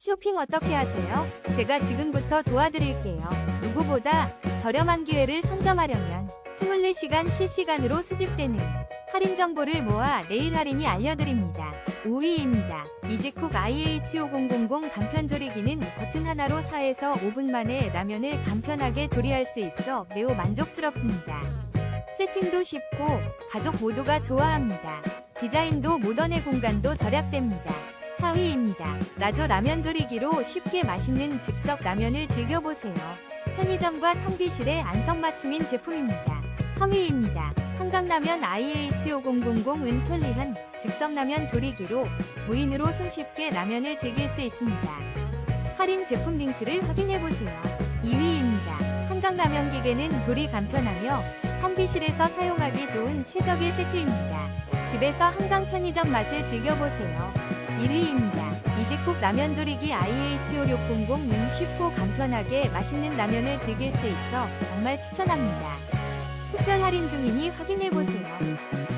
쇼핑 어떻게 하세요? 제가 지금부터 도와드릴게요. 누구보다 저렴한 기회를 선점하려면 24시간 실시간으로 수집되는 할인 정보를 모아 내일 할인이 알려드립니다. 5위입니다. 이직쿡 IH5000 간편조리기는 버튼 하나로 4에서 5분 만에 라면을 간편하게 조리할 수 있어 매우 만족스럽습니다. 세팅도 쉽고 가족 모두가 좋아합니다. 디자인도 모던의 공간도 절약됩니다. 4위입니다. 라조 라면 조리기로 쉽게 맛있는 즉석 라면을 즐겨보세요. 편의점과 탕비실의 안성맞춤인 제품입니다. 3위입니다. 한강라면 IH5000 은 편리한 즉석라면 조리기로 무인으로 손쉽게 라면을 즐길 수 있습니다. 할인 제품 링크를 확인해보세요. 2위입니다. 한강라면 기계는 조리 간편하며 탕비실에서 사용하기 좋은 최적의 세트입니다. 집에서 한강 편의점 맛을 즐겨보세요. 1위입니다. 이지쿡 라면 조리기 IH5600은 쉽고 간편하게 맛있는 라면을 즐길 수 있어 정말 추천합니다. 특별 할인 중이니 확인해보세요.